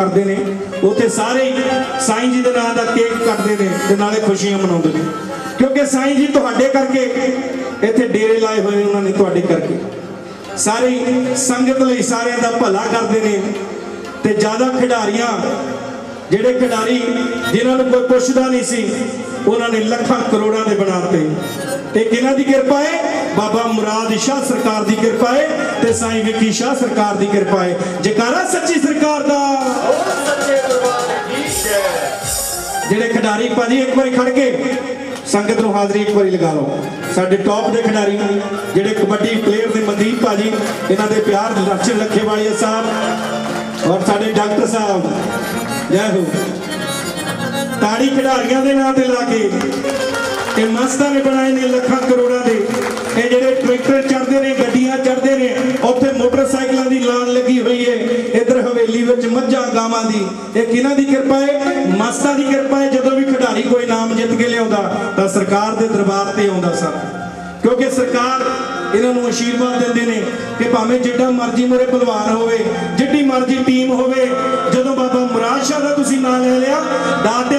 ਕਰਦੇ ਨੇ। ਉੱਥੇ ਸਾਰੇ ਸਾਈਂ ਜੀ ਦੇ ਨਾਂ ਦਾ ਕੇਕ ਕੱਟਦੇ ਨੇ ਤੇ ਨਾਲੇ ਖੁਸ਼ੀਆਂ ਮਨਾਉਂਦੇ ਨੇ। ਕਿਉਂਕਿ ਸਾਈਂ ਜੀ ਤੁਹਾਡੇ ਕਰਕੇ ਇੱਥੇ ਡੇਰੇ ਲਾਏ ਹੋਏ ਉਹਨਾਂ ਨੇ ਤੁਹਾਡੇ ਕਰਕੇ। ਸਾਰੀ ਸੰਗਤ ਲਈ ਸਾਰਿਆਂ ਦਾ ਭਲਾ ਕਰਦੇ ਨੇ ਤੇ ਜ਼ਿਆਦਾ ਖਿਡਾਰੀਆਂ, ਜਿਹੜੇ ਖਿਡਾਰੀ ਜਿਨ੍ਹਾਂ ਨੂੰ ਕੋਈ ਪੁੱਛਦਾ ਨਹੀਂ ਸੀ, ਉਹਨਾਂ ਨੇ ਲੱਖਾਂ ਕਰੋੜਾਂ ਦੇ ਬਣਾਤੇ ਤੇ ਕਿਹਨਾਂ ਦੀ ਕਿਰਪਾ ਹੈ, ਬਾਬਾ ਮੁਰਾਦ ਸ਼ਾਹ ਸਰਕਾਰ ਦੀ ਕਿਰਪਾ ਹੈ ਤੇ ਸਾਈਂ ਵਿੱਕੀ ਸ਼ਾਹ ਸਰਕਾਰ ਦੀ ਕਿਰਪਾ ਹੈ। ਜਕਾਰਾ ਸੱਚੀ ਸਰਕਾਰ ਦਾ। ਜਿਹੜੇ ਖਿਡਾਰੀ ਭਾਜੀ ਇੱਕ ਵਾਰੀ ਖੜ ਕੇ ਸੰਗਤ ਨੂੰ ਹਾਜ਼ਰੀ ਇੱਕ ਵਾਰੀ ਲਗਾ ਲਓ। ਸਾਡੇ ਟੌਪ ਦੇ ਖਿਡਾਰੀ, ਜਿਹੜੇ ਕਬੱਡੀ ਪਲੇਅਰ ਨੇ ਮਨਦੀਪ ਭਾਜੀ, ਇਹਨਾਂ ਦੇ ਪਿਆਰ ਦਰਸ਼ਨ ਲੱਖੇ ਵਾਲੀਆ ਸਾਹਿਬ ਔਰ ਸਾਡੇ ਡਾਕਟਰ ਸਾਹਿਬ। ਜੈ ਹੋ। ਤਾੜੀ ਖਿਡਾਰੀਆਂ ਦੇ ਨਾਂ ਤੇ ਲਾ ਕੇ ਇਹ ਮਸਤਾਂ ਨੇ ਬਣਾਏ ਨੇ ਲੱਖਾਂ ਕਰੋੜਾਂ ਢੋਲੀ ਵਿੱਚ ਮੱਝਾਂ ਗਾਵਾਂ ਦੀ। ਇਹ ਕਿਹਨਾਂ ਦੀ ਕਿਰਪਾ ਹੈ ਮਾਸਾ ਦੀ ਕਿਰਪਾ ਹੈ ਜਦੋਂ ਵੀ ਖਿਡਾਰੀ ਕੋਈ ਨਾਮ ਜਿੱਤ ਕੇ ਲਿਆਉਂਦਾ, ਤਾਂ ਸਰਕਾਰ ਦੇ ਦਰਬਾਰ ਤੇ ਆਉਂਦਾ ਸਭ ਕਿਉਂਕਿ ਸਰਕਾਰ ਇਹਨਾਂ ਨੂੰ ਅਸ਼ੀਰਵਾਦ ਦਿੰਦੇ ਨੇ ਕਿ ਭਾਵੇਂ ਜਿੱਡਾ ਮਰਜ਼ੀ ਮੇਰੇ ਬਲਵਾਨ ਹੋਵੇ, ਜਿੱਡੀ ਮਰਜ਼ੀ ਟੀਮ ਹੋਵੇ, ਜਦੋਂ ਬਾਬਾ ਮੁਰਾਦ ਸ਼ਾਹ ਦਾ ਤੁਸੀਂ ਨਾਂ ਲੈ ਲਿਆ, ਦਾਤੇ